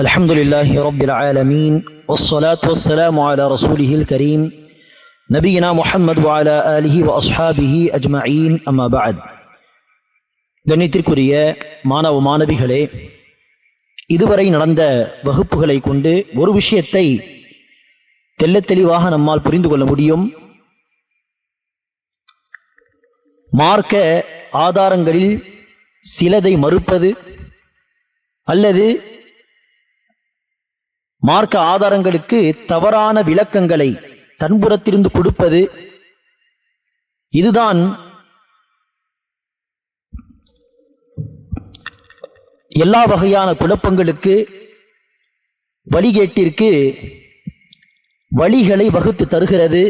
الحمد لله رب العالمين والصلاة والسلام على رسوله الكريم نبينا محمد وعلى آله وأصحابه أجمعين أما بعد கண்ணியத்திற்குரிய மாணவ மாணவிகளே இதுவரை நடந்த வகுப்புகளை கொண்டு ஒரு விஷயத்தை தெள்ளத் தெளிவாக நம்மால் புரிந்து கொள்ள முடியும் மார்க்க ஆதாரங்களில் சிலதை மறுப்பது அல்லது மார்க்க ஆதாரங்களுக்கு தவறான விளக்கங்களை தன்புறத்திலிருந்து கொடுப்பது இதுதான் எல்லா வகையான குழப்பங்களுக்கு வழிகேட்டிற்கு வழிகளை வகுத்து தருகிறது.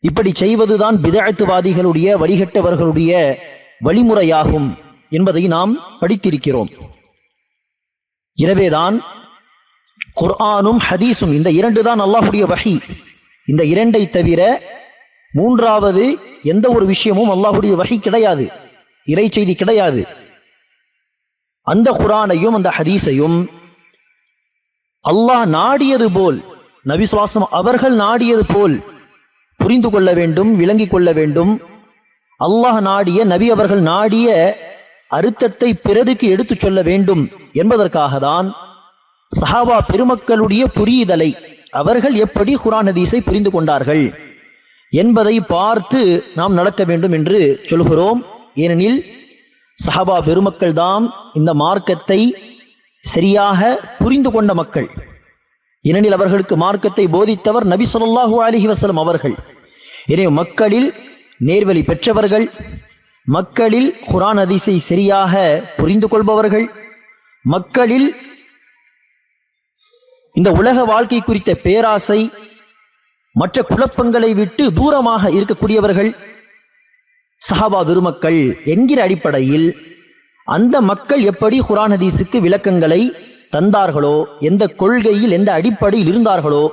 இப்படி செய்வதுதான் பிதழத்துவாதிகளுடைய வழிகட்டவர்களுடைய வழிமுறையாகும் என்பதை நாம் படித்திருக்கிறோம். எனவேதான் குர்ஆனும் ஹதீஸும். இந்த இரண்டு தான் அல்லாஹுடைய வகி இந்த இரண்டை தவிர மூன்றாவது எந்த ஒரு விஷயமும் அல்லாஹுடைய வகை கிடையாது. இறை செய்தி கிடையாது. அந்த குரானையும் அந்த ஹதீஸையும் அல்லாஹ் நாடியது போல் நபிசுவாசம் அவர்கள் நாடியது போல் புரிந்து கொள்ள வேண்டும் விளங்கிக் கொள்ள வேண்டும். அல்லாஹ் நாடிய நபி அவர்கள் நாடிய அர்த்தத்தை பிறருக்கு எடுத்துச் சொல்ல வேண்டும் என்பதற்காக தான் சஹாபா பெருமக்களுடைய புரியுதலை அவர்கள் எப்படி குரான் ஹதீஸை புரிந்து கொண்டார்கள் என்பதை பார்த்து நாம் நடக்க வேண்டும் என்று சொல்கிறோம். ஏனெனில் சஹாபா பெருமக்கள் தாம் இந்த மார்க்கத்தை சரியாக புரிந்து கொண்ட மக்கள். ஏனெனில் அவர்களுக்கு மார்க்கத்தை போதித்தவர் நபி சொல்லாஹு அலிஹி வசலம் அவர்கள். எனவே மக்களில் நேர்வழி பெற்றவர்கள் மக்களில் குரான் அதிசை சரியாக புரிந்து கொள்பவர்கள் மக்களில் இந்த உலக வாழ்க்கை குறித்த பேராசை மற்ற குழப்பங்களை விட்டு தூரமாக இருக்கக்கூடியவர்கள் சஹாபா பெருமக்கள் என்கிற அடிப்படையில் அந்த மக்கள் எப்படி குரான் ஹதீஸுக்கு விளக்கங்களை தந்தார்களோ எந்த கொள்கையில் எந்த அடிப்படையில் இருந்தார்களோ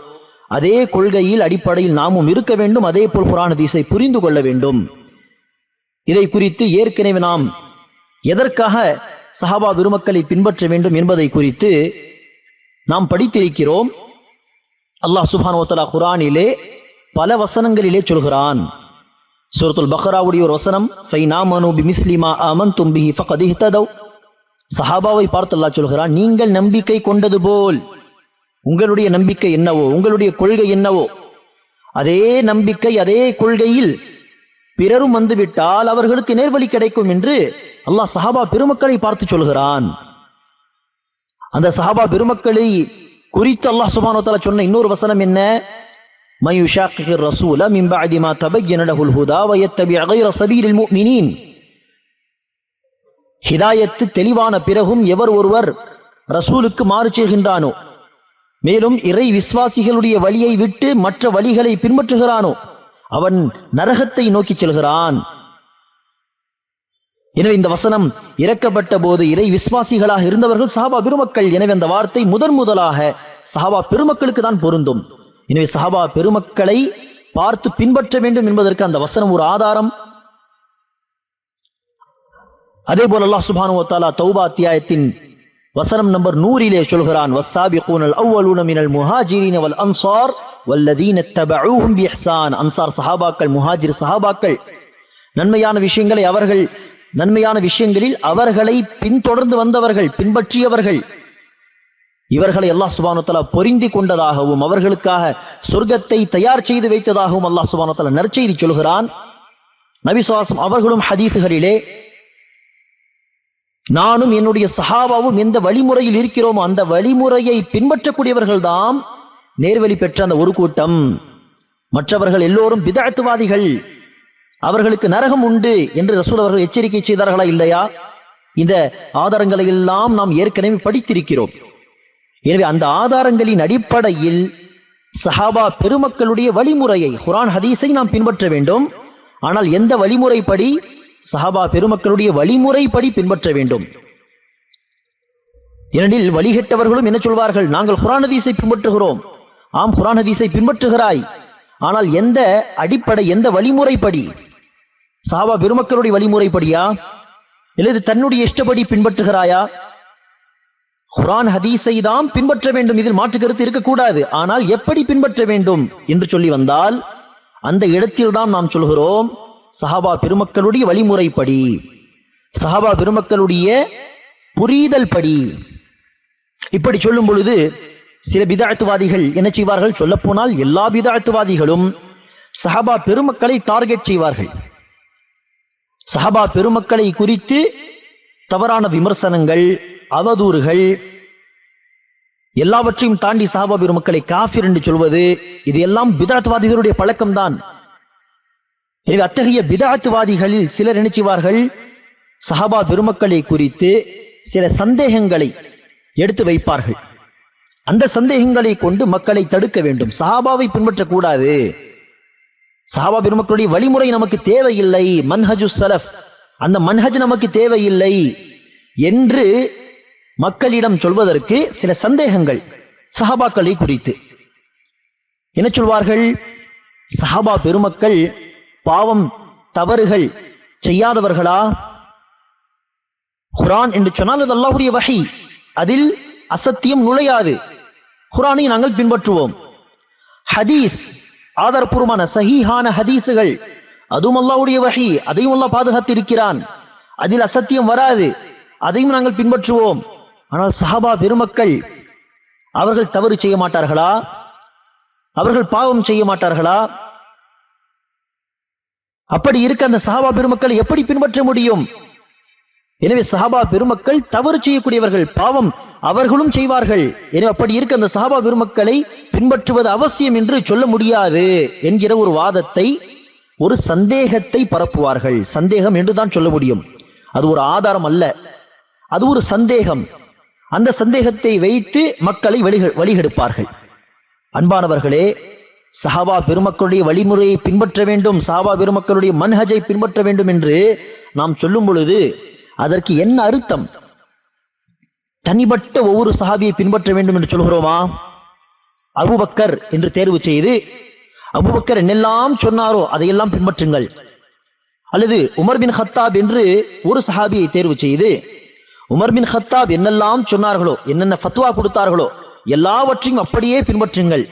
அதே கொள்கையில் அடிப்படையில் நாமும் இருக்க வேண்டும் அதே போல் குரான் ஹதீஸை புரிந்து கொள்ள வேண்டும். இதை குறித்து ஏற்கனவே நாம் எதற்காக சஹாபா பெருமக்களை பின்பற்ற வேண்டும் என்பதை குறித்து நாம் படித்திருக்கிறோம். அல்லாஹ் சுபானுவத்தலா குரானிலே பல வசனங்களிலே சொல்கிறான். சூரத்துல் பக்ராவுடைய ஒரு வசனம் ஃபைனாமனு பிமிஸ்லிமா அமன் தும்பி ஃபகத் இஹ்ததவ். சஹாபாவை பார்த்து அல்லாஹ் சொல்கிறான் நீங்கள் நம்பிக்கை கொண்டது போல் உங்களுடைய நம்பிக்கை என்னவோ உங்களுடைய கொள்கை என்னவோ அதே நம்பிக்கை அதே கொள்கையில் பிறரும் வந்துவிட்டால் அவர்களுக்கு நேர்வழி கிடைக்கும் என்று அல்லாஹ் சஹாபா பெருமக்களை பார்த்து சொல்கிறான். அந்த சஹாபா பெருமக்களை குறித்து அல்லாஹ் சுபானோத்தால சொன்ன இன்னொரு வசனம் என்ன? மயுஷாக்கிர் ரசூல மிம்பாதி மா தபையன லஹுல் ஹுதா வயத்தபி அகைர ஹிதாயத்து தெளிவான பிறகும் எவர் ஒருவர் ரசூலுக்கு மாறு செய்கின்றானோ? மேலும் இறை விசுவாசிகளுடைய வழியை விட்டு மற்ற வழிகளை பின்பற்றுகிறானோ? அவன் நரகத்தை நோக்கி செல்கிறான். எனவே இந்த வசனம் இறக்கப்பட்ட போது இறை விசுவாசிகளாக இருந்தவர்கள் சஹாபா பெருமக்கள். எனவே அந்த வார்த்தை முதன் முதலாக சஹாபா பெருமக்களுக்கு தான் பொருந்தும். எனவே சஹாபா பெருமக்களை பார்த்து பின்பற்ற வேண்டும் என்பதற்கு அந்த வசனம் ஒரு ஆதாரம். அதே போல அல்லாஹ் சுபானுவத்தாலா தௌபா அத்தியாயத்தின் வசனம் நம்பர் நூறிலே சொல்கிறான் வஸ்ஸாபிகூனல் அவ்வலூன மினல் முஹாஜிரின வல் அன்சார் வல்லதீன தபஊஹும் பிஹ்சான் அன்சார் சஹாபாக்கள் முஹாஜிர் சஹாபாக்கள். நன்மையான விஷயங்களை அவர்கள் நன்மையான விஷயங்களில் அவர்களை பின்தொடர்ந்து வந்தவர்கள் பின்பற்றியவர்கள். இவர்களை அல்லாஹ் சுபானுத்தலா பொருந்தி கொண்டதாகவும் அவர்களுக்காக சொர்க்கத்தை தயார் செய்து வைத்ததாகவும் அல்லாஹ் சுபானுத்தலா நற்செய்தி சொல்கிறான். நபிசுவாசம் அவர்களும் ஹதீசுகளிலே நானும் என்னுடைய சஹாபாவும் எந்த வழிமுறையில் இருக்கிறோமோ அந்த வழிமுறையை பின்பற்றக்கூடியவர்கள் தான் நேர்வழி பெற்ற அந்த ஒரு கூட்டம். மற்றவர்கள் எல்லோரும் பிதத்துவாதிகள் அவர்களுக்கு நரகம் உண்டு என்று ரசூல் அவர்கள் எச்சரிக்கை செய்தார்களா இல்லையா? இந்த ஆதாரங்களை எல்லாம் நாம் ஏற்கனவே படித்திருக்கிறோம். எனவே அந்த ஆதாரங்களின் அடிப்படையில் சஹாபா பெருமக்களுடைய வழிமுறையை குரான் ஹதீஸை நாம் பின்பற்ற வேண்டும். ஆனால் எந்த வழிமுறைப்படி? சஹாபா பெருமக்களுடைய வழிமுறைப்படி பின்பற்ற வேண்டும். ஏனெனில் வழிகட்டவர்களும் என்ன சொல்வார்கள்? நாங்கள் குரான் ஹதீஸை பின்பற்றுகிறோம். ஆம் குரான் ஹதீஸை பின்பற்றுகிறாய். ஆனால் எந்த அடிப்படை எந்த வழிமுறைப்படி? சஹாபா பெருமக்களுடைய வழிமுறைப்படியா? அல்லது தன்னுடைய இஷ்டப்படி பின்பற்றுகிறாயா? குரான் ஹதீஸை தான் பின்பற்ற வேண்டும். இதில் மாற்று கருத்து இருக்கக்கூடாது. ஆனால் எப்படி பின்பற்ற வேண்டும் என்று சொல்லி வந்தால் அந்த இடத்தில் தான் நாம் சொல்கிறோம் சஹாபா பெருமக்களுடைய வழிமுறைப்படி. சஹாபா பெருமக்களுடைய புரிதல் படி. இப்படி சொல்லும் பொழுது சில பிதாத்துவாதிகள் என்ன செய்வார்கள்? சொல்லப்போனால் எல்லா பிதாத்துவாதிகளும் சஹாபா பெருமக்களை டார்கெட் செய்வார்கள். சஹபா பெருமக்களை குறித்து தவறான விமர்சனங்கள் அவதூறுகள் எல்லாவற்றையும் தாண்டி சஹாபா பெருமக்களை காஃபிர் என்று சொல்வது இது எல்லாம் பிதாத்வாதிகளுடைய பழக்கம்தான். எனவே அத்தகைய பிதாத்துவாதிகளில் சிலர் நினைச்சுவார்கள் சஹாபா பெருமக்களை குறித்து சில சந்தேகங்களை எடுத்து வைப்பார்கள். அந்த சந்தேகங்களை கொண்டு மக்களை தடுக்க வேண்டும். சஹாபாவை பின்பற்றக்கூடாது. சஹாபா பெருமக்களுடைய வழிமுறை நமக்கு தேவையில்லை. மன்ஹஜு சலஃப். அந்த மன்ஹஜ் நமக்கு தேவையில்லை என்று மக்களிடம் சொல்வதற்கு சில சந்தேகங்கள் சஹாபாக்களை குறித்து. என்ன சொல்வார்கள்? சஹாபா பெருமக்கள் பாவம் தவறுகள் செய்யாதவர்களா? குரான் என்று சொன்னால் அது அல்லாஹுடைய வகை அதில் அசத்தியம் நுழையாது. குரானை நாங்கள் பின்பற்றுவோம். ஹதீஸ் ஆதாரபூர்வமான சஹீஹான ஹதீசுகள். அதுவும் அல்லாவுடைய வகை அதையும் பாதுகாத்து பாதுகாத்திருக்கிறான். அதில் அசத்தியம் வராது. அதையும் நாங்கள் பின்பற்றுவோம். ஆனால் சஹாபா பெருமக்கள் அவர்கள் தவறு செய்ய மாட்டார்களா? அவர்கள் பாவம் செய்ய மாட்டார்களா? அப்படி இருக்க அந்த சஹாபா பெருமக்களை எப்படி பின்பற்ற முடியும்? எனவே சஹாபா பெருமக்கள் தவறு செய்யக்கூடியவர்கள் பாவம் அவர்களும் செய்வார்கள். எனவே அப்படி இருக்க அந்த சஹாபா பெருமக்களை பின்பற்றுவது அவசியம் என்று சொல்ல முடியாது என்கிற ஒரு வாதத்தை ஒரு சந்தேகத்தை பரப்புவார்கள். சந்தேகம் என்றுதான் சொல்ல முடியும். அது ஒரு ஆதாரம் அல்ல. அது ஒரு சந்தேகம். அந்த சந்தேகத்தை வைத்து மக்களை வழிக வழிகெடுப்பார்கள். அன்பானவர்களே சஹாபா பெருமக்களுடைய வழிமுறையை பின்பற்ற வேண்டும் சஹாபா பெருமக்களுடைய மன்ஹஜை பின்பற்ற வேண்டும் என்று நாம் சொல்லும் பொழுது அதற்கு என்ன அர்த்தம்? தனிப்பட்ட ஒவ்வொரு சஹாபியை பின்பற்ற வேண்டும் என்று சொல்கிறோமா? அபுபக்கர் என்று தேர்வு செய்து அபுபக்கர் என்னெல்லாம் சொன்னாரோ அதையெல்லாம் பின்பற்றுங்கள். அல்லது உமர் பின் ஹத்தாப் என்று ஒரு சஹாபியை தேர்வு செய்து உமர் பின் ஹத்தாப் என்னெல்லாம் சொன்னார்களோ என்னென்ன ஃபத்வா கொடுத்தார்களோ எல்லாவற்றையும் அப்படியே பின்பற்றுங்கள்.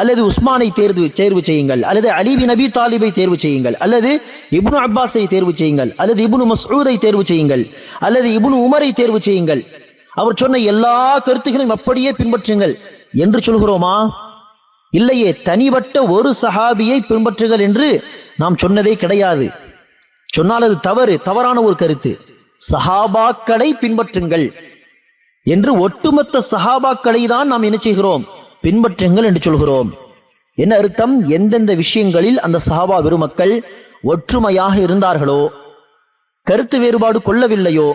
அல்லது உஸ்மானை தேர்வு தேர்வு செய்யுங்கள். அல்லது அலிபி நபி தாலிபை தேர்வு செய்யுங்கள். அல்லது இப்னு அப்பாஸை தேர்வு செய்யுங்கள். அல்லது இப்னு மசூதை தேர்வு செய்யுங்கள். அல்லது இப்னு உமரை தேர்வு செய்யுங்கள். அவர் சொன்ன எல்லா கருத்துகளையும் அப்படியே பின்பற்றுங்கள். என்று சொல்கிறோமா? இல்லையே தனிப்பட்ட ஒரு சஹாபியை பின்பற்றுங்கள் என்று நாம் சொன்னதே கிடையாது. சொன்னால் அது தவறு தவறான ஒரு கருத்து. சஹாபாக்களை பின்பற்றுங்கள். என்று ஒட்டுமொத்த சஹாபாக்களை தான் நாம் என்ன செய்கிறோம்? பின்பற்றுங்கள் என்று சொல்கிறோம். என்ன அர்த்தம்? எந்தெந்த விஷயங்களில் அந்த சஹாபா பெருமக்கள் ஒற்றுமையாக இருந்தார்களோ கருத்து வேறுபாடு கொள்ளவில்லையோ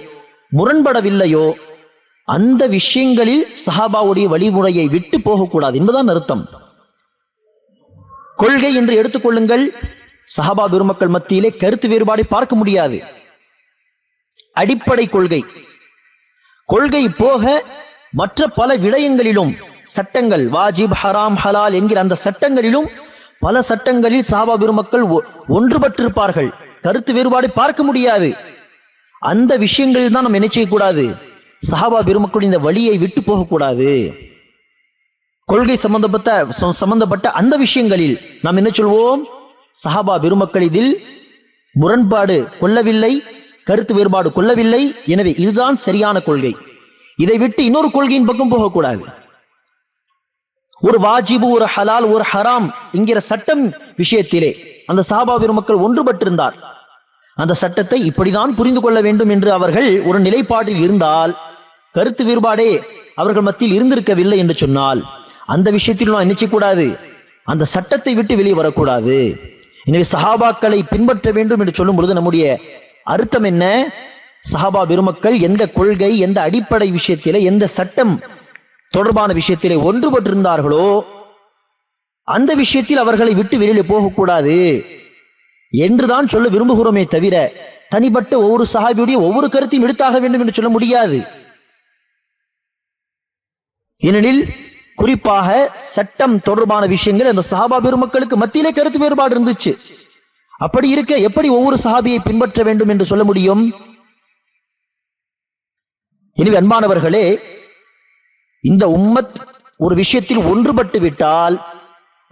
முரண்படவில்லையோ அந்த விஷயங்களில் சஹாபாவுடைய வழிமுறையை விட்டு போகக்கூடாது என்பதுதான் அர்த்தம். கொள்கை என்று எடுத்துக்கொள்ளுங்கள் சஹாபா பெருமக்கள் மத்தியிலே கருத்து வேறுபாடை பார்க்க முடியாது. அடிப்படை கொள்கை. கொள்கை போக மற்ற பல விடயங்களிலும் சட்டங்கள் வாஜிப் ஹராம் ஹலால் என்கிற அந்த சட்டங்களிலும் பல சட்டங்களில் சஹாபா பெருமக்கள் ஒ- ஒன்றுபட்டிருப்பார்கள். கருத்து வேறுபாடு பார்க்க முடியாது. அந்த விஷயங்களில் தான் நம்ம நினைச்சிக்க செய்யக்கூடாது? சஹாபா பெருமக்கள் இந்த வழியை விட்டு போகக்கூடாது. கொள்கை சம்பந்தப்பட்ட சம்பந்தப்பட்ட அந்த விஷயங்களில் நாம் என்ன சொல்வோம்? சஹாபா பெருமக்கள் இதில் முரண்பாடு கொள்ளவில்லை கருத்து வேறுபாடு கொள்ளவில்லை. எனவே இதுதான் சரியான கொள்கை. இதை விட்டு இன்னொரு கொள்கையின் பக்கம் போகக்கூடாது. ஒரு வாஜிபு ஒரு ஹலால் ஒரு ஹராம் என்கிற சட்டம் விஷயத்திலே அந்த சஹாபா பெருமக்கள் ஒன்றுபட்டிருந்தார். அந்த சட்டத்தை இப்படிதான் புரிந்து கொள்ள வேண்டும் என்று அவர்கள் ஒரு நிலைப்பாட்டில் இருந்தால் கருத்து வேறுபாடே அவர்கள் மத்தியில் இருந்திருக்கவில்லை என்று சொன்னால் அந்த விஷயத்தில் நாம் நினைச்சக்கூடாது அந்த சட்டத்தை விட்டு வெளியே வரக்கூடாது. எனவே சஹாபாக்களை பின்பற்ற வேண்டும் என்று சொல்லும் பொழுது நம்முடைய அர்த்தம் என்ன? சஹாபா பெருமக்கள் எந்த கொள்கை எந்த அடிப்படை விஷயத்திலே எந்த சட்டம் தொடர்பான விஷயத்திலே ஒன்றுபட்டிருந்தார்களோ அந்த விஷயத்தில் அவர்களை விட்டு வெளியில போகக்கூடாது என்றுதான் சொல்ல விரும்புகிறோமே தவிர தனிப்பட்ட ஒவ்வொரு சஹாபியுடைய ஒவ்வொரு கருத்தையும் எடுத்தாக வேண்டும் என்று சொல்ல முடியாது. ஏனெனில் குறிப்பாக சட்டம் தொடர்பான விஷயங்கள் அந்த சஹாபா பெருமக்களுக்கு மத்தியிலே கருத்து வேறுபாடு இருந்துச்சு. அப்படி இருக்க எப்படி ஒவ்வொரு சஹாபியை பின்பற்ற வேண்டும் என்று சொல்ல முடியும்? எனவே அன்பானவர்களே இந்த உம்மத் ஒரு விஷயத்தில் ஒன்றுபட்டு விட்டால்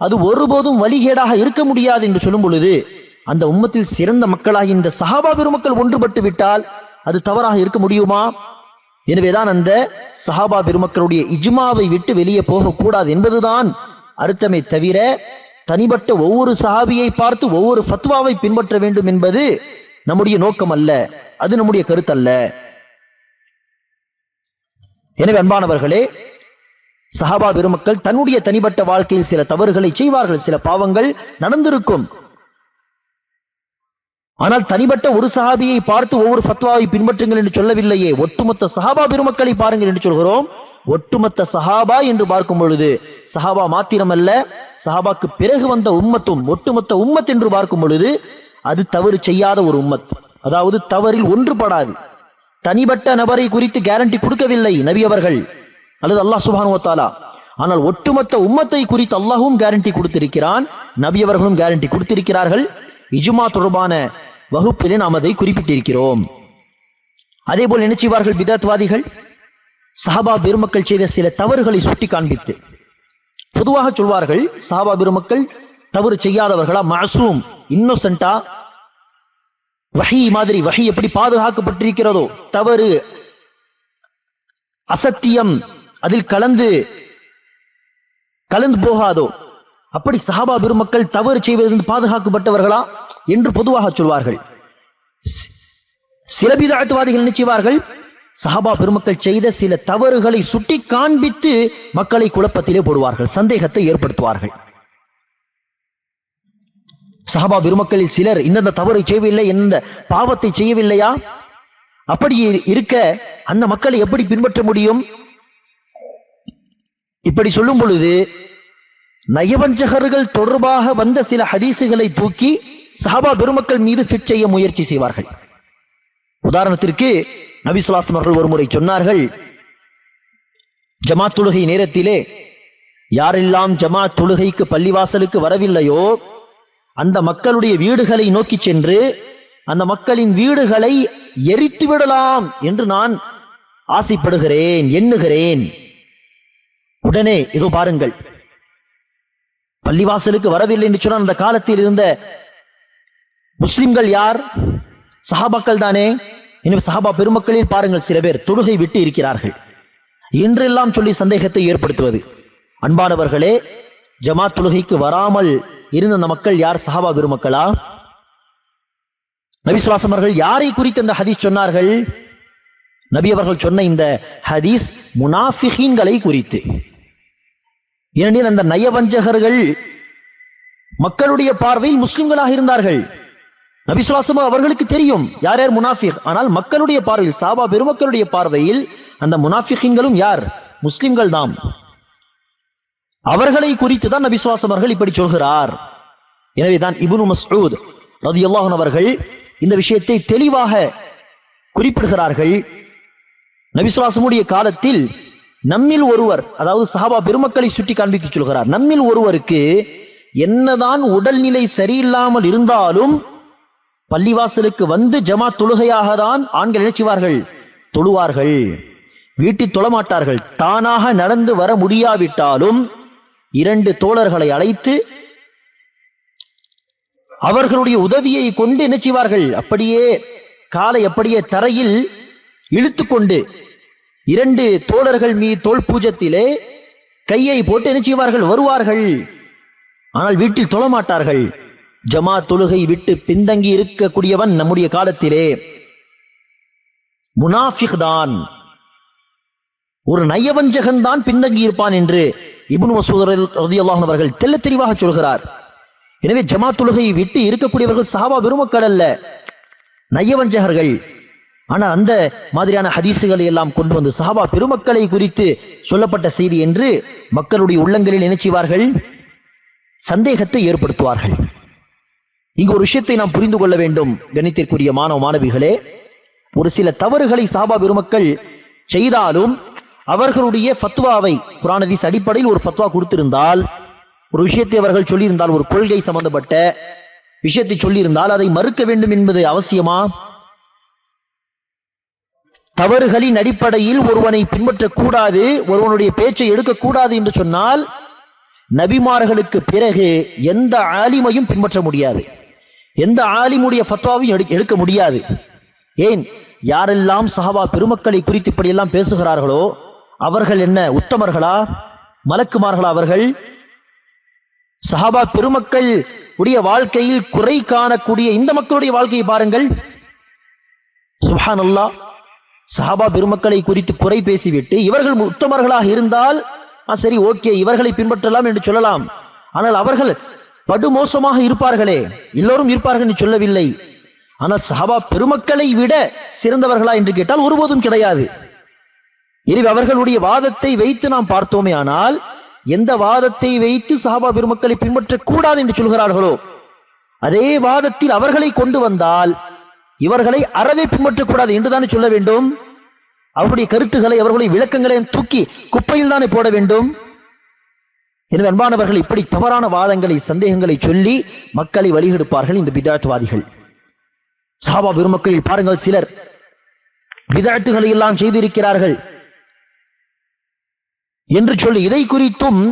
அது ஒருபோதும் வழிகேடாக இருக்க முடியாது என்று சொல்லும் பொழுது அந்த உம்மத்தில் சிறந்த மக்களாகி இந்த சஹாபா பெருமக்கள் ஒன்றுபட்டு விட்டால் அது தவறாக இருக்க முடியுமா? எனவேதான் அந்த சஹாபா பெருமக்களுடைய இஜ்மாவை விட்டு வெளியே போகக்கூடாது என்பதுதான் அர்த்தமே தவிர தனிப்பட்ட ஒவ்வொரு சஹாபியை பார்த்து ஒவ்வொரு ஃபத்வாவை பின்பற்ற வேண்டும் என்பது நம்முடைய நோக்கம் அல்ல. அது நம்முடைய கருத்தல்ல. எனவே அன்பானவர்களே சஹாபா பெருமக்கள் தன்னுடைய தனிப்பட்ட வாழ்க்கையில் சில தவறுகளை செய்வார்கள். சில பாவங்கள் நடந்திருக்கும். ஆனால் தனிப்பட்ட ஒரு சஹாபியை பார்த்து ஒவ்வொரு ஃபத்வாவை பின்பற்றுங்கள் என்று சொல்லவில்லையே. ஒட்டுமொத்த சஹாபா பெருமக்களை பாருங்கள் என்று சொல்கிறோம். ஒட்டுமொத்த சஹாபா என்று பார்க்கும் பொழுது சஹாபா மாத்திரமல்ல சஹாபாக்கு பிறகு வந்த உம்மத்தும் ஒட்டுமொத்த உம்மத் என்று பார்க்கும் பொழுது அது தவறு செய்யாத ஒரு உம்மத். அதாவது தவறில் ஒன்றுபடாது. தனிப்பட்ட நபரை குறித்து கேரண்டி கொடுக்கவில்லை நபி அவர்கள் அல்லது அல்லாஹ் சுபானுவத்தாலா ஆனால் ஒட்டுமொத்த உம்மத்தை குறித்து அல்லாஹும் கேரண்டி கொடுத்திருக்கிறான் நபி அவர்களும் கேரண்டி கொடுத்திருக்கிறார்கள். இஜுமா தொடர்பான வகுப்பிலே நாம் அதை குறிப்பிட்டிருக்கிறோம். அதே போல் என்ன செய்வார்கள் விதத்வாதிகள்? சஹாபா பெருமக்கள் செய்த சில தவறுகளை சுட்டி காண்பித்து பொதுவாக சொல்வார்கள் சஹாபா பெருமக்கள் தவறு செய்யாதவர்களா? மாசூம் இன்னோசண்டா வகை மாதிரி வகை எப்படி பாதுகாக்கப்பட்டிருக்கிறதோ? தவறு அசத்தியம் அதில் கலந்து கலந்து போகாதோ? அப்படி சஹாபா பெருமக்கள் தவறு செய்வதிலிருந்து பாதுகாக்கப்பட்டவர்களா? என்று பொதுவாக சொல்வார்கள். சில பிதாத்துவாதிகள் நினைச்சுவார்கள் சஹாபா பெருமக்கள் செய்த சில தவறுகளை சுட்டி காண்பித்து மக்களை குழப்பத்திலே போடுவார்கள் சந்தேகத்தை ஏற்படுத்துவார்கள். சஹாபா பெருமக்களில் சிலர் இந்தந்த தவறை செய்யவில்லை இந்த பாவத்தை செய்யவில்லையா? அப்படி இருக்க அந்த மக்களை எப்படி பின்பற்ற முடியும்? இப்படி சொல்லும் பொழுது நயவஞ்சகர்கள் தொடர்பாக வந்த சில ஹதீசுகளை தூக்கி சஹாபா பெருமக்கள் மீது ஃபிட் செய்ய முயற்சி செய்வார்கள். உதாரணத்திற்கு நபிசுலாசம் அவர்கள் ஒருமுறை சொன்னார்கள் ஜமாத் தொழுகை நேரத்திலே யாரெல்லாம் ஜமாத் தொழுகைக்கு பள்ளிவாசலுக்கு வரவில்லையோ அந்த மக்களுடைய வீடுகளை நோக்கி சென்று அந்த மக்களின் வீடுகளை எரித்து விடலாம் என்று நான் ஆசைப்படுகிறேன் எண்ணுகிறேன். உடனே இதோ பாருங்கள் பள்ளிவாசலுக்கு வரவில்லை என்று சொன்னால் அந்த காலத்தில் இருந்த முஸ்லிம்கள் யார்? சஹாபாக்கள் தானே. எனவே சஹாபா பெருமக்களில் பாருங்கள் சில பேர் தொழுகை விட்டு இருக்கிறார்கள். என்றெல்லாம் சொல்லி சந்தேகத்தை ஏற்படுத்துவது. அன்பானவர்களே ஜமாத் தொழுகைக்கு வராமல் இருந்த அந்த மக்கள் யார்? சஹாபா பெருமக்களா? நபி அவர்கள் யாரை குறித்து அந்த ஹதீஸ் சொன்னார்கள்? நபி அவர்கள் சொன்ன இந்த ஹதீஸ் முனாஃபிகீன்களை குறித்து. ஏனெனில் அந்த நயவஞ்சகர்கள் மக்களுடைய பார்வையில் முஸ்லிம்களாக இருந்தார்கள். நபிசுவாசமா அவர்களுக்கு தெரியும் யார் யார் முனாஃபிக். ஆனால் மக்களுடைய பார்வையில் சாபா பெருமக்களுடைய பார்வையில் அந்த முனாஃபிகங்களும் யார்? முஸ்லிம்கள் தாம். அவர்களை குறித்து தான் நபிசுவாசம் அவர்கள் இப்படி சொல்கிறார். எனவே தான் இபுனு ரதி அல்லாஹன் அவர்கள் இந்த விஷயத்தை தெளிவாக குறிப்பிடுகிறார்கள். நபிசுவாசமுடைய காலத்தில் நம்மில் ஒருவர் அதாவது சஹாபா பெருமக்களை சுட்டி காண்பிக்க சொல்கிறார். நம்மில் ஒருவருக்கு என்னதான் உடல்நிலை சரியில்லாமல் இருந்தாலும் பள்ளிவாசலுக்கு வந்து ஜமா தொழுகையாக தான் ஆண்கள் நினைச்சுவார்கள். தொழுவார்கள். வீட்டில் தொழமாட்டார்கள். தானாக நடந்து வர முடியாவிட்டாலும் இரண்டு தோழர்களை அழைத்து அவர்களுடைய உதவியை கொண்டு என்ன செய்வார்கள் அப்படியே காலை அப்படியே தரையில் இழுத்துக்கொண்டு இரண்டு தோழர்கள் மீ தோல் பூஜத்திலே கையை போட்டு என்ன செய்வார்கள் வருவார்கள். ஆனால் வீட்டில் தொழமாட்டார்கள். ஜமா தொழுகை விட்டு பின்தங்கி இருக்கக்கூடியவன் நம்முடைய காலத்திலே. முனாஃபிக் தான். ஒரு நயவஞ்சகன் தான் பின்தங்கி இருப்பான் என்று இபுன் மசூதர் அவர்கள் தெல்ல தெளிவாக சொல்கிறார். எனவே ஜமா தொழுகையை விட்டு இருக்கக்கூடியவர்கள் சஹாபா பெருமக்கள் அல்ல நயவஞ்சகர்கள். ஆனால் அந்த மாதிரியான ஹதீசுகளை எல்லாம் கொண்டு வந்து சஹாபா பெருமக்களை குறித்து சொல்லப்பட்ட செய்தி என்று மக்களுடைய உள்ளங்களில் நினைச்சுவார்கள் சந்தேகத்தை ஏற்படுத்துவார்கள். இங்கு ஒரு விஷயத்தை நாம் புரிந்து கொள்ள வேண்டும். கணித்திற்குரிய மாணவ மாணவிகளே ஒரு சில தவறுகளை சாபா பெருமக்கள் செய்தாலும் அவர்களுடைய ஃபத்வாவை குரானதீஸ் அடிப்படையில் ஒரு ஃபத்வா கொடுத்திருந்தால் ஒரு விஷயத்தை அவர்கள் சொல்லியிருந்தால் ஒரு கொள்கை சம்பந்தப்பட்ட விஷயத்தை சொல்லியிருந்தால் அதை மறுக்க வேண்டும் என்பது அவசியமா? தவறுகளின் அடிப்படையில் ஒருவனை பின்பற்றக்கூடாது ஒருவனுடைய பேச்சை எடுக்கக்கூடாது என்று சொன்னால் நபிமார்களுக்கு பிறகு எந்த ஆலிமையும் பின்பற்ற முடியாது. எந்த ஆலிமுடைய ஃபத்வாவையும் எடு- எடுக்க முடியாது. ஏன்? யாரெல்லாம் சஹாபா பெருமக்களை குறித்து இப்படியெல்லாம் பேசுகிறார்களோ அவர்கள் என்ன உத்தமர்களா? மலக்குமார்களா அவர்கள்? சஹாபா பெருமக்கள் உடைய வாழ்க்கையில் குறை காணக்கூடிய இந்த மக்களுடைய வாழ்க்கையை பாருங்கள். சுஹான் அல்லாஹ் சஹாபா பெருமக்களை குறித்து குறை பேசிவிட்டு இவர்கள் உத்தமர்களாக இருந்தால் சரி ஓகே இவர்களை பின்பற்றலாம் என்று சொல்லலாம். ஆனால் அவர்கள் படுமோசமாக இருப்பார்களே. எல்லோரும் இருப்பார்கள் என்று சொல்லவில்லை. ஆனால் சஹாபா பெருமக்களை விட சிறந்தவர்களா என்று கேட்டால் ஒருபோதும் கிடையாது. எனவே அவர்களுடைய வாதத்தை வைத்து நாம் பார்த்தோமே ஆனால் எந்த வாதத்தை வைத்து சஹாபா பெருமக்களை பின்பற்றக் கூடாது என்று சொல்கிறார்களோ அதே வாதத்தில் அவர்களை கொண்டு வந்தால் இவர்களை அறவே பின்பற்றக்கூடாது என்றுதானே சொல்ல வேண்டும்? அவருடைய கருத்துக்களை அவர்களுடைய விளக்கங்களை தூக்கி குப்பையில் தானே போட வேண்டும்? எனவே அன்பானவர்கள் இப்படி தவறான வாதங்களை சந்தேகங்களை சொல்லி மக்களை வழிகெடுப்பார்கள் இந்த பிதாத்துவாதிகள். சாபா பெருமக்களில் பாருங்கள் சிலர். பிதாத்துகளை எல்லாம் செய்திருக்கிறார்கள். என்று சொல்லி இதை குறித்தும்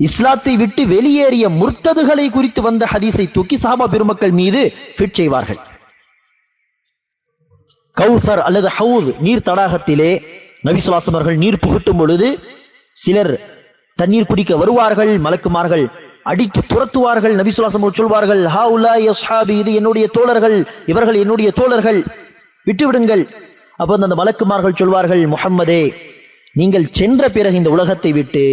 இஸ்லாத்தை விட்டு வெளியேறிய முர்த்ததுகளை குறித்து வந்த ஹதீஸை தூக்கி சாபா பெருமக்கள் மீது ஃபிட் செய்வார்கள். கௌசர் அல்லது ஹவுத் நீர் தடாகத்திலே நபிசுவாசமர்கள் நீர் புகட்டும் பொழுது சிலர் தண்ணீர் குடிக்க வருவார்கள் மலக்குமார்கள் அடித்து துரத்துவார்கள் நபிசுலாசம் சொல்வார்கள் ஹா உலா யஸ்ஹாபி இது என்னுடைய தோழர்கள் இவர்கள் என்னுடைய தோழர்கள் விட்டுவிடுங்கள். அப்போ அந்த மலக்குமார்கள் சொல்வார்கள் முகம்மதே நீங்கள் சென்ற பிறகு இந்த உலகத்தை விட்டு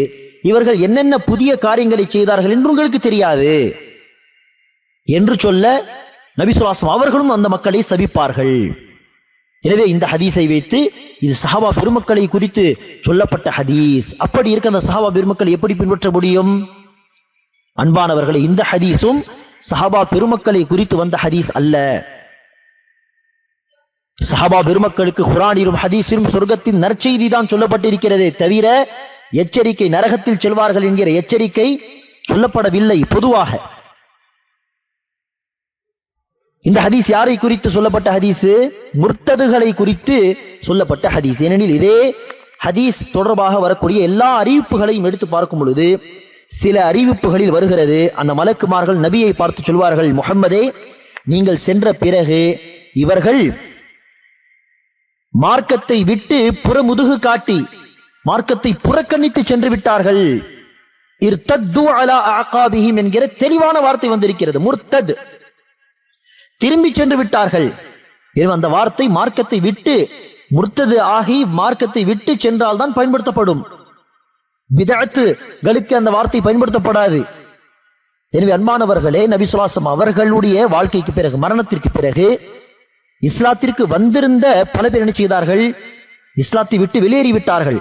இவர்கள் என்னென்ன புதிய காரியங்களை செய்தார்கள் என்று உங்களுக்கு தெரியாது. என்று சொல்ல நபிசுவாசம் அவர்களும் அந்த மக்களை சபிப்பார்கள். எனவே இந்த ஹதீஸை வைத்து இது சஹாபா பெருமக்களை குறித்து சொல்லப்பட்ட ஹதீஸ். அப்படி இருக்க அந்த சஹாபா பெருமக்கள் எப்படி பின்பற்ற முடியும்? அன்பானவர்களை இந்த ஹதீஸும் சஹாபா பெருமக்களை குறித்து வந்த ஹதீஸ் அல்ல. சஹாபா பெருமக்களுக்கு குரானிலும் ஹதீஸிலும் சொர்க்கத்தின் நற்செய்தி தான் சொல்லப்பட்டிருக்கிறதே தவிர எச்சரிக்கை நரகத்தில் செல்வார்கள் என்கிற எச்சரிக்கை சொல்லப்படவில்லை. பொதுவாக இந்த ஹதீஸ் யாரை குறித்து சொல்லப்பட்ட ஹதீஸ்? முர்த்ததுகளை குறித்து சொல்லப்பட்ட ஹதீஸ். ஏனெனில் இதே ஹதீஸ் தொடர்பாக வரக்கூடிய எல்லா அறிவிப்புகளையும் எடுத்து பார்க்கும் பொழுது சில அறிவிப்புகளில் வருகிறது அந்த மலக்குமார்கள் நபியை பார்த்து சொல்வார்கள் முகம்மதே நீங்கள் சென்ற பிறகு இவர்கள் மார்க்கத்தை விட்டு புறமுதுகு காட்டி மார்க்கத்தை புறக்கணித்து சென்று விட்டார்கள். இர்தத்து அலா அகாபிஹிம் என்கிற தெளிவான வார்த்தை வந்திருக்கிறது. முர்த்தத் திரும்பி சென்று விட்டார்கள். எனவே அந்த வார்த்தை மார்க்கத்தை விட்டு முர்த்தது ஆகி மார்க்கத்தை விட்டு சென்றால் தான் பயன்படுத்தப்படும் விதத்துகளுக்கு அந்த வார்த்தை பயன்படுத்தப்படாது. எனவே அன்பானவர்களே நபிசுலாசம் அவர்களுடைய வாழ்க்கைக்கு பிறகு மரணத்திற்கு பிறகு இஸ்லாத்திற்கு வந்திருந்த பல பேர் என்ன செய்தார்கள்? இஸ்லாத்தை விட்டு வெளியேறி விட்டார்கள்.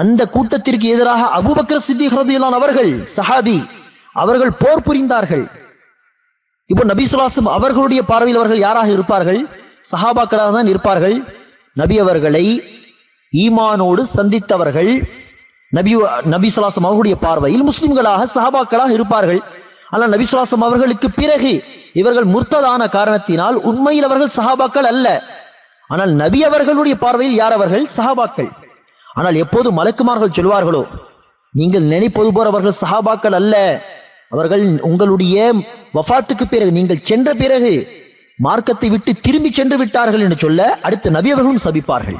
அந்த கூட்டத்திற்கு எதிராக அபுபக்ர சித்திகரதியிலான அவர்கள் சஹாபி அவர்கள் போர் புரிந்தார்கள். இப்போ நபீசுல்லாசம் அவர்களுடைய பார்வையில் அவர்கள் யாராக இருப்பார்கள்? சஹாபாக்களாக தான் இருப்பார்கள். நபி அவர்களை ஈமானோடு சந்தித்தவர்கள் நபி நபி சுல்லாசம் அவர்களுடைய பார்வையில் முஸ்லிம்களாக சஹாபாக்களாக இருப்பார்கள். ஆனால் நபி சுலாசம் அவர்களுக்கு பிறகு இவர்கள் முர்த்ததான காரணத்தினால் உண்மையில் அவர்கள் சஹாபாக்கள் அல்ல. ஆனால் நபி அவர்களுடைய பார்வையில் யார் அவர்கள்? சஹாபாக்கள். ஆனால் எப்போது மலக்குமார்கள் சொல்வார்களோ நீங்கள் நினைப்பது போறவர்கள் சஹாபாக்கள் அல்ல. அவர்கள் உங்களுடைய வஃபாத்துக்கு பிறகு நீங்கள் சென்ற பிறகு மார்க்கத்தை விட்டு திரும்பி சென்று விட்டார்கள் என்று சொல்ல அடுத்து நபி அவர்களும் சபிப்பார்கள்.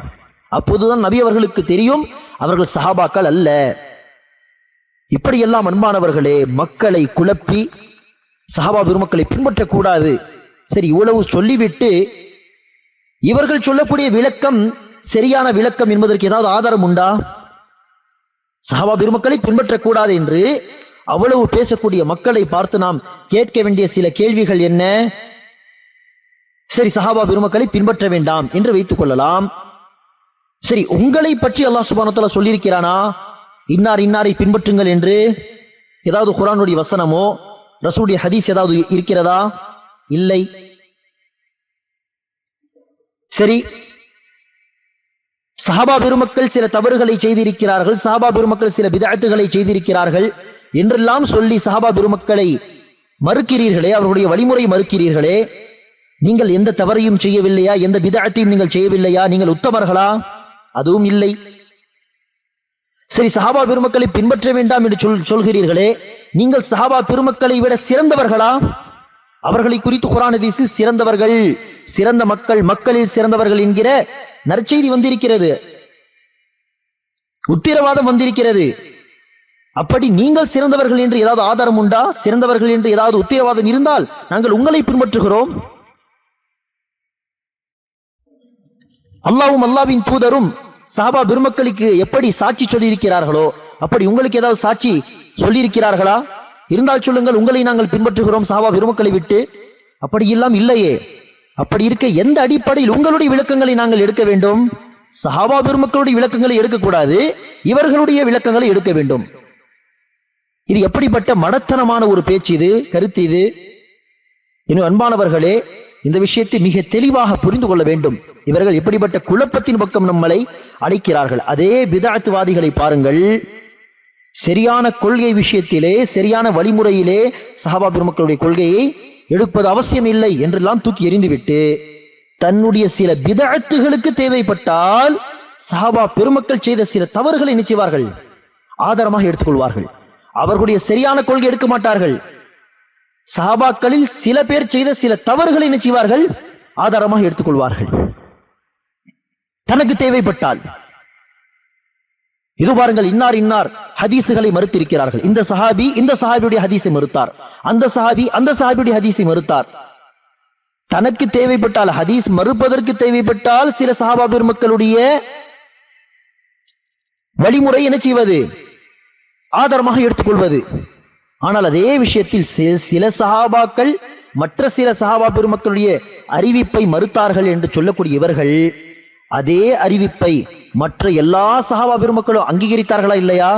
அப்போதுதான் நபி அவர்களுக்கு தெரியும் அவர்கள் சஹாபாக்கள் அல்ல. இப்படியெல்லாம் அன்பானவர்களே மக்களை குழப்பி சஹாபா பெருமக்களை பின்பற்றக்கூடாது. சரி இவ்வளவு சொல்லிவிட்டு இவர்கள் சொல்லக்கூடிய விளக்கம் சரியான விளக்கம் என்பதற்கு ஏதாவது ஆதாரம் உண்டா? சஹாபா பெருமக்களை பின்பற்றக்கூடாது என்று அவ்வளவு பேசக்கூடிய மக்களை பார்த்து நாம் கேட்க வேண்டிய சில கேள்விகள் என்ன? சரி சஹாபா பெருமக்களை பின்பற்ற வேண்டாம் என்று வைத்துக் கொள்ளலாம். சரி உங்களை பற்றி அல்லாஹ் சுபானத்துல சொல்லியிருக்கிறானா? இன்னார் இன்னாரை பின்பற்றுங்கள் என்று. ஏதாவது குரானுடைய வசனமோ ரசூடைய ஹதீஸ் ஏதாவது இருக்கிறதா? இல்லை. சரி சஹாபா பெருமக்கள் சில தவறுகளை செய்திருக்கிறார்கள் சஹாபா பெருமக்கள் சில விதாயத்துகளை செய்திருக்கிறார்கள். என்றெல்லாம் சொல்லி சஹாபா பெருமக்களை மறுக்கிறீர்களே அவர்களுடைய வழிமுறை மறுக்கிறீர்களே நீங்கள் எந்த தவறையும் செய்யவில்லையா? எந்த விதத்தையும் நீங்கள் செய்யவில்லையா? நீங்கள் உத்தமர்களா? அதுவும் இல்லை. சரி சஹாபா பெருமக்களை பின்பற்ற வேண்டாம் என்று சொல் சொல்கிறீர்களே நீங்கள் சஹாபா பெருமக்களை விட சிறந்தவர்களா? அவர்களை குறித்து குரான் சிறந்தவர்கள் சிறந்த மக்கள் மக்களில் சிறந்தவர்கள் என்கிற நற்செய்தி வந்திருக்கிறது. உத்திரவாதம் வந்திருக்கிறது. அப்படி நீங்கள் சிறந்தவர்கள் என்று ஏதாவது ஆதாரம் உண்டா? சிறந்தவர்கள் என்று ஏதாவது உத்தரவாதம் இருந்தால் நாங்கள் உங்களை பின்பற்றுகிறோம். அல்லாவும் அல்லாவின் தூதரும் சஹாபா பெருமக்களுக்கு எப்படி சாட்சி சொல்லியிருக்கிறார்களோ அப்படி உங்களுக்கு ஏதாவது சாட்சி சொல்லியிருக்கிறார்களா? இருந்தால் சொல்லுங்கள் உங்களை நாங்கள் பின்பற்றுகிறோம் சஹாபா பெருமக்களை விட்டு. அப்படி எல்லாம் இல்லையே. அப்படி இருக்க எந்த அடிப்படையில் உங்களுடைய விளக்கங்களை நாங்கள் எடுக்க வேண்டும்? சஹாபா பெருமக்களுடைய விளக்கங்களை எடுக்கக்கூடாது இவர்களுடைய விளக்கங்களை எடுக்க வேண்டும். இது எப்படிப்பட்ட மடத்தனமான ஒரு பேச்சு இது கருத்து இது? இன்னும் அன்பானவர்களே இந்த விஷயத்தை மிக தெளிவாக புரிந்து கொள்ள வேண்டும். இவர்கள் எப்படிப்பட்ட குழப்பத்தின் பக்கம் நம்மளை அழைக்கிறார்கள். அதே பிதாத்துவாதிகளை பாருங்கள். சரியான கொள்கை விஷயத்திலே சரியான வழிமுறையிலே சஹாபா பெருமக்களுடைய கொள்கையை எடுப்பது அவசியம் இல்லை என்றெல்லாம் தூக்கி எறிந்துவிட்டு தன்னுடைய சில பிதஅத்துகளுக்கு தேவைப்பட்டால் சஹாபா பெருமக்கள் செய்த சில தவறுகளை நிச்சயவார்கள் ஆதாரமாக எடுத்துக்கொள்வார்கள். அவர்களுடைய சரியான கொள்கை எடுக்க மாட்டார்கள். சஹாபாக்களில் சில பேர் செய்த சில தவறுகளை என்ன செய்வார்கள்? ஆதாரமாக எடுத்துக்கொள்வார்கள். தனக்கு தேவைப்பட்டால். இது பாருங்கள் இன்னார் இன்னார் ஹதீசுகளை மறுத்திருக்கிறார்கள். இந்த சஹாபி இந்த சஹாபியுடைய ஹதீஸை மறுத்தார். அந்த சஹாபி அந்த சஹாபியுடைய ஹதீஸை மறுத்தார். தனக்கு தேவைப்பட்டால் ஹதீஸ் மறுப்பதற்கு தேவைப்பட்டால் சில சஹாபா பெருமக்களுடைய வழிமுறை என்ன செய்வது? ஆதாரமாக எடுத்துக்கொள்வது. ஆனால் அதே விஷயத்தில் சில சஹாபாக்கள் மற்ற சில சஹாபா பெருமக்களுடைய அறிவிப்பை மறுத்தார்கள் என்று சொல்லக்கூடிய இவர்கள் அதே அறிவிப்பை மற்ற எல்லா சஹாபா பெருமக்களும் அங்கீகரித்தார்களா இல்லையா?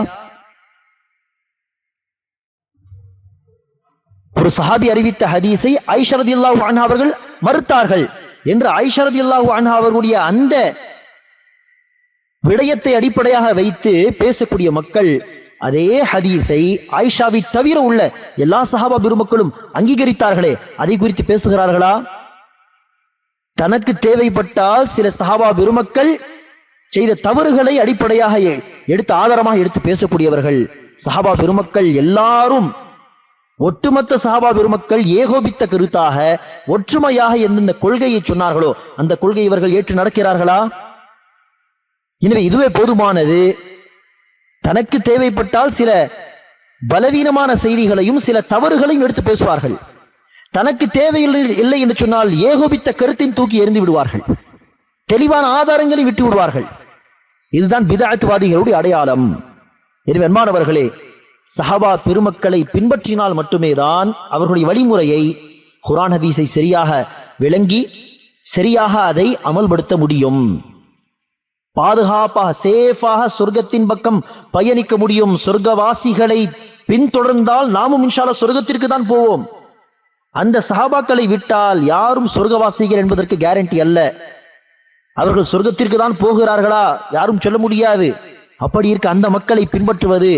ஒரு சஹாபி அறிவித்த ஹதீஸை ஐஷரதி அல்லாஹு அன்ஹா அவர்கள் மறுத்தார்கள் என்று ஐஷரதி அல்லாஹு அன்ஹா அவர்களுடைய அந்த விடயத்தை அடிப்படையாக வைத்து பேசக்கூடிய மக்கள் அதே ஹதீஸை ஆயிஷாவை தவிர உள்ள எல்லா சஹாபா பெருமக்களும் அங்கீகரித்தார்களே. அதை குறித்து பேசுகிறார்களா? தனக்கு தேவைப்பட்டால் சில சஹாபா பெருமக்கள் செய்த தவறுகளை அடிப்படையாக எடுத்து ஆதாரமாக எடுத்து பேசக்கூடியவர்கள். சஹாபா பெருமக்கள் எல்லாரும் ஒட்டுமொத்த சஹாபா பெருமக்கள் ஏகோபித்த கருத்தாக ஒற்றுமையாக எந்தெந்த கொள்கையை சொன்னார்களோ அந்த கொள்கை இவர்கள் ஏற்று நடக்கிறார்களா? எனவே இதுவே போதுமானது. தனக்கு தேவைப்பட்டால் சில பலவீனமான செய்திகளையும் சில தவறுகளையும் எடுத்து பேசுவார்கள். தனக்கு தேவையில்லை இல்லை என்று சொன்னால் ஏகோபித்த கருத்தையும் தூக்கி எறிந்து விடுவார்கள். தெளிவான ஆதாரங்களை விட்டு விடுவார்கள். இதுதான் பிதாத்துவாதிகளுடைய அடையாளம். எனவே அன்பானவர்களே சஹாபா பெருமக்களை பின்பற்றினால் மட்டுமே தான் அவர்களுடைய வழிமுறையை குரான் ஹதீஸை சரியாக விளங்கி சரியாக அதை அமல்படுத்த முடியும். பாதுகாப்பாக சேஃபாக சொர்க்கத்தின் பக்கம் பயணிக்க முடியும் சொர்க்கவாசிகளை பின்தொடர்ந்தால் நாமும் இன்ஷால சொர்க்கத்திற்கு தான் போவோம். அந்த சஹாபாக்களை விட்டால் யாரும் சொர்க்கவாசிகள் என்பதற்கு கேரண்டி அல்ல. அவர்கள் சொர்க்கத்திற்கு தான் போகிறார்களா? யாரும் சொல்ல முடியாது. அப்படி இருக்க அந்த மக்களை பின்பற்றுவது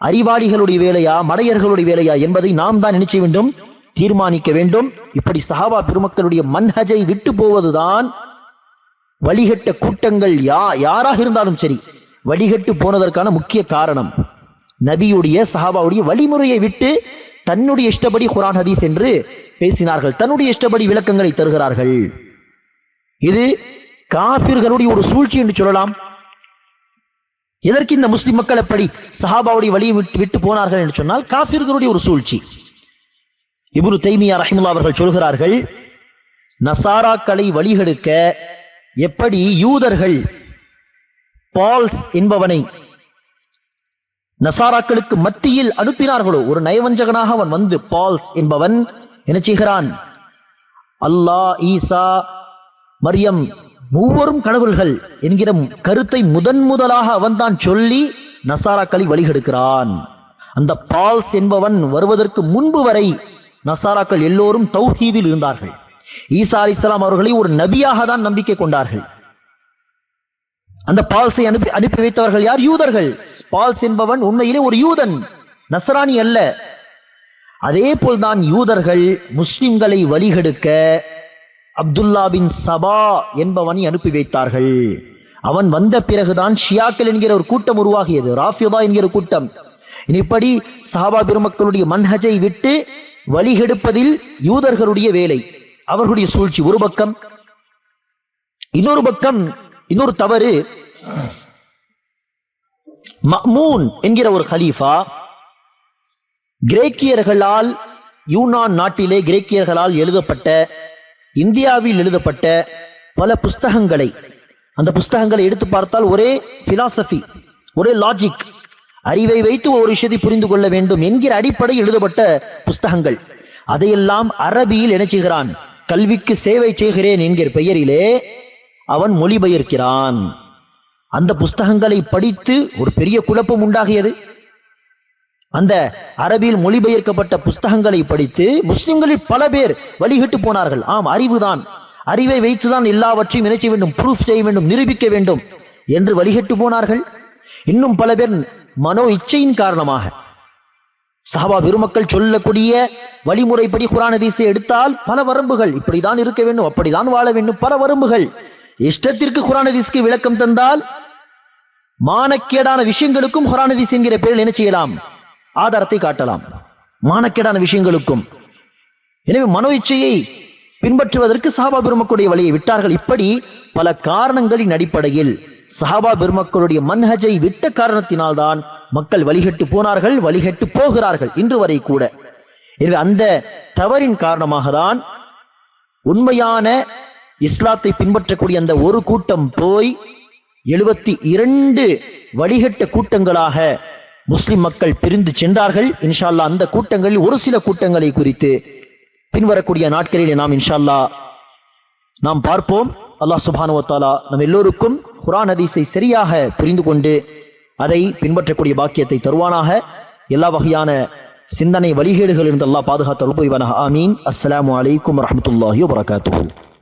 அறிவாளிகளுடைய வேலையா மடையர்களுடைய வேலையா என்பதை நாம் தான் நினைச்ச வேண்டும் தீர்மானிக்க வேண்டும். இப்படி சஹாபா பெருமக்களுடைய மன்ஹஜை விட்டு போவதுதான் வழிகட்ட கூட்டங்கள் யா யாராக இருந்தாலும் சரி வழிகட்டு போனதற்கான முக்கிய காரணம் நபியுடைய சஹாபாவுடைய வழிமுறையை விட்டு தன்னுடைய இஷ்டப்படி குரான் ஹதீஸ் என்று பேசினார்கள். தன்னுடைய இஷ்டப்படி விளக்கங்களை தருகிறார்கள். இது காபிர்களுடைய ஒரு சூழ்ச்சி என்று சொல்லலாம். எதற்கு இந்த முஸ்லிம் மக்கள் எப்படி சஹாபாவுடைய வழியை விட்டு விட்டு போனார்கள் என்று சொன்னால் காபிர்களுடைய ஒரு சூழ்ச்சி. இவரு தைமியா ரஹிமுல்லா அவர்கள் சொல்கிறார்கள் நசாராக்களை வழிகெடுக்க எப்படி யூதர்கள் பால்ஸ் என்பவனை நசாராக்களுக்கு மத்தியில் அனுப்பினார்களோ ஒரு நயவஞ்சகனாக அவன் வந்து பால்ஸ் என்பவன் என்ன செய்கிறான்? அல்லாஹ் ஈசா மரியம் மூவரும் கடவுள்கள் என்கிற கருத்தை முதன் முதலாக அவன்தான் சொல்லி நசாராக்களை வழிகெடுக்கிறான். அந்த பால்ஸ் என்பவன் வருவதற்கு முன்பு வரை நசாராக்கள் எல்லோரும் தௌஹீதில் இருந்தார்கள். ஈசா அலிஸ்லாம் அவர்களை ஒரு நபியாக தான் நம்பிக்கை கொண்டார்கள். அந்த பால்ஸை அனுப்பி அனுப்பி வைத்தவர்கள் யார்? யூதர்கள். பால்ஸ் என்பவன் உண்மையிலே ஒரு யூதன் நசராணி அல்ல. அதே போல்தான் யூதர்கள் முஸ்லிம்களை வழிகெடுக்க அப்துல்லா பின் சபா என்பவனை அனுப்பி வைத்தார்கள். அவன் வந்த பிறகுதான் ஷியாக்கள் என்கிற ஒரு கூட்டம் உருவாகியது ராஃபியதா என்கிற கூட்டம். இப்படி சஹாபா பெருமக்களுடைய மன்ஹஜை விட்டு வழிகெடுப்பதில் யூதர்களுடைய வேலை. அவர்களுடைய சூழ்ச்சி. ஒரு பக்கம் இன்னொரு பக்கம் இன்னொரு தவறு. மஹ்மூன் என்கிற ஒரு ஹலீஃபா கிரேக்கியர்களால் யூனான் நாட்டிலே கிரேக்கியர்களால் எழுதப்பட்ட இந்தியாவில் எழுதப்பட்ட பல புஸ்தகங்களை அந்த புஸ்தகங்களை எடுத்து பார்த்தால் ஒரே பிலாசபி ஒரே லாஜிக் அறிவை வைத்து ஒரு விஷயத்தை புரிந்து கொள்ள வேண்டும் என்கிற அடிப்படையில் எழுதப்பட்ட புஸ்தகங்கள். அதையெல்லாம் அரபியில் இணைச்சுகிறான் கல்விக்கு சேவை செய்கிறேன் என்கிற பெயரிலே அவன் மொழிபெயர்க்கிறான். அந்த புஸ்தகங்களை படித்து ஒரு பெரிய குழப்பம் உண்டாகியது. அந்த அரபியில் மொழிபெயர்க்கப்பட்ட புஸ்தகங்களை படித்து முஸ்லிம்களில் பல பேர் வழிகிட்டு போனார்கள். ஆம் அறிவுதான். அறிவை வைத்துதான் எல்லாவற்றையும் இணைச்ச வேண்டும் ப்ரூஃப் செய்ய வேண்டும் நிரூபிக்க வேண்டும் என்று வழிகட்டு போனார்கள். இன்னும் பல பேர் மனோ இச்சையின் காரணமாக சஹாபா பெருமக்கள் சொல்லக்கூடிய வழிமுறைப்படி குரான் எடுத்தால் பல வரம்புகள். இப்படிதான் இருக்க வேண்டும் அப்படிதான் வாழ வேண்டும். பல வரம்புகள். இஷ்டத்திற்கு குரான் விளக்கம் தந்தால் மானக்கேடான விஷயங்களுக்கும் குரான் என்கிற பேரில் என்ன செய்யலாம்? ஆதாரத்தை காட்டலாம். மானக்கேடான விஷயங்களுக்கும். எனவே மனோ இச்சையை பின்பற்றுவதற்கு சஹாபா பெருமக்களுடைய வழியை விட்டார்கள். இப்படி பல காரணங்களின் அடிப்படையில் சஹாபா பெருமக்களுடைய மன்ஹஜை விட்ட காரணத்தினால்தான் மக்கள் வழிகட்டு போனார்கள் வழிகட்டு போகிறார்கள் இன்று வரை கூட. எனவே அந்த தவறின் காரணமாக தான் உண்மையான இஸ்லாத்தை பின்பற்றக்கூடிய அந்த ஒரு கூட்டம் போய் எழுபத்தி இரண்டு வழிகட்ட கூட்டங்களாக முஸ்லிம் மக்கள் பிரிந்து சென்றார்கள். இன்ஷால்லா அந்த கூட்டங்களில் ஒரு சில கூட்டங்களை குறித்து பின்வரக்கூடிய நாட்களிலே நாம் இன்ஷால்லா நாம் பார்ப்போம். அல்லாஹ் சுபானுவத்தாலா நம் எல்லோருக்கும் குரான் ஹதீஸை சரியாக புரிந்து கொண்டு அதை பின்பற்றக்கூடிய பாக்கியத்தை தருவானாக. எல்லா வகையான சிந்தனை வழிகேடுகளிலிருந்து அல்லாஹ் பாதுகாத்து அருள் புரிவானாக ஆமீன். அஸ்லாம் வலைக்கம் வரமத்துல்லாஹி வரகாத்து